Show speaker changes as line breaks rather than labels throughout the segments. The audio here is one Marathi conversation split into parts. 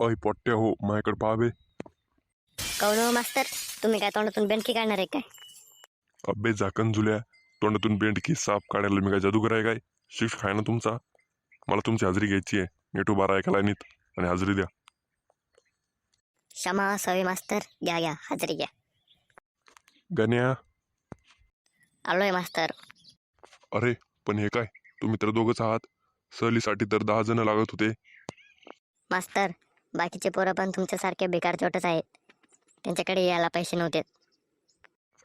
अय पोट्ट्या हो माझ्याकडे पाहावे
कौन हो मास्तर? तुम्ही काय तोंडातून बेंडकी काढणार आहे काय?
अबे झाकण जुल्या तोंडातून बेंडकी साप काढायला मी काय जादूगर आहे काय? शिक्षक आहे ना तुमचा. मला तुमची हजेरी घ्यायची आहे. नेटू बारा ऐकायला नीट. आणि हजेरी द्या.
क्षमा सवी मास्तर. घ्या घ्या हजेरी घ्या.
गण्या.
आलोय मास्तर.
अरे पण हे काय? तुम्ही तर दोघंच आहात. सहलीसाठी तर दहा जण लागत होते.
मास्तर बाकीचे पोरं पण तुमच्यासारखे बेकार चोटच आहेत. त्यांच्याकडे यायला पैसे नव्हते.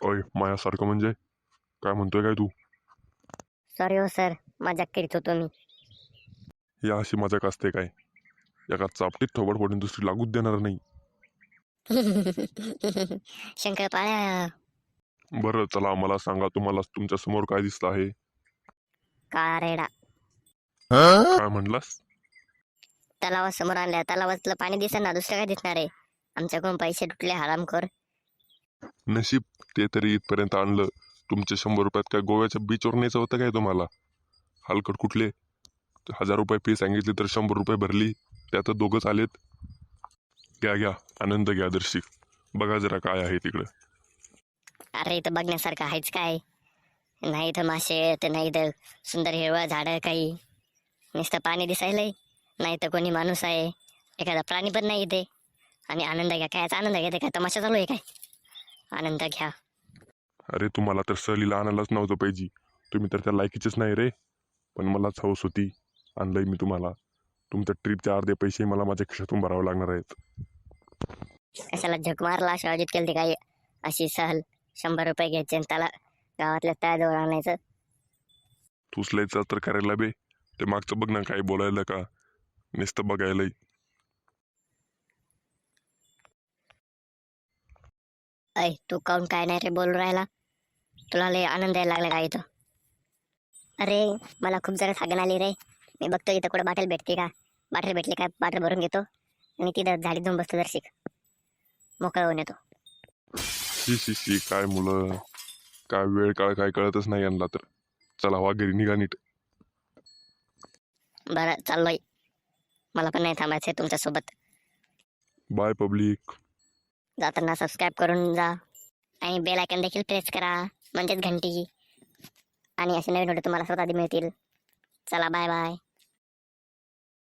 अय मायासारखं म्हणजे? काय म्हणतोय काय तू?
सॉरी हो सर मजाक करीत होतो मी.
ही अशी मजाक असते काय? एका चापटीत थोबड पडून दुसरी लागूच देणार नाही.
शंकर पाळ्या.
बरं चला मला सांगा तुम्हाला तुमच्यासमोर काय दिसतं आहे?
काळा रेडा.
काय म्हणलास?
तलावा समोर आणल्या. तलावातलं पाणी दिसेल ना दुसरं काय दिसणार आहे? आमच्याकडून पैसे तुटले हरामखोर
नशीब ते तरी इथपर्यंत आणलं. तुमचे शंभर रुपयात काय गोव्याच्या बीचवर न्यायचं होतं काय तुम्हाला? हलकट कुठले? हजार रुपये फी सांगितली तर शंभर रुपये भरली. त्यात दोघंच आलेत. घ्या घ्या. आनंद घ्या दर्शिक बघा जरा काय आहे तिकडं.
अरे इथं बघण्यासारखं आहेच काय? नाही इथं मासे तर नाही इथं सुंदर हिरवळ झाडं काही. नुसतं पाणी दिसायलंय. नाही तर कोणी माणूस आहे एखादा प्राणी पण नाही इथे. आणि आनंद घ्या. काय याचा आनंद घेते? काय तमाशा चालू आहे काय? आनंद घ्या.
अरे तुम्हाला तर सहलीला आणायलाच नव्हतं पाहिजे. तुम्ही तर त्या लायकीचेच नाही रे. पण मलाच हौस होती. आणलंय मी तुम्हाला. तुमच्या ट्रिपचे अर्धे पैसे मला माझ्या खिशातून भरावे लागणार आहेत.
कशाला झक मारला? अशी अजित केली काय? अशी सहल. शंभर रुपये घ्यायचे आणि त्याला गावातल्या तळ्याजवळ आणायचं.
तुसलायचं तर करायला बे. ते मागचं बघ ना काय बोलायला का? नुसतं बघायलाय
ऐ तू काऊन काय नाही रे बोलू राहिला? तुला लय आनंद यायला लागला काय इथं. अरे मला खूप जरा सागण आली रे. मी बघतो इथं कुठं बाटल भेटते का? बाटल भेटली का बाटल भरून घेतो. आणि तिथं झाडी जाऊन बसतो जर शिक मोकळा होऊन येतो.
शी शी शी काय मुलं. काय वेळ काळ काय कळतच नाही यांना तर. चला वा घरी निघा नीट.
बरं चाललोय. मला पण नाही थांबायचं आहे तुमच्यासोबत.
बाय पब्लिक
जाताना सबस्क्राईब करून जा. आणि बेल आयकन देखील प्रेस करा. म्हणजेच घंटी. आणि असे नवीन व्हिडिओ तुम्हाला स्वतः मिळतील. चला बाय बाय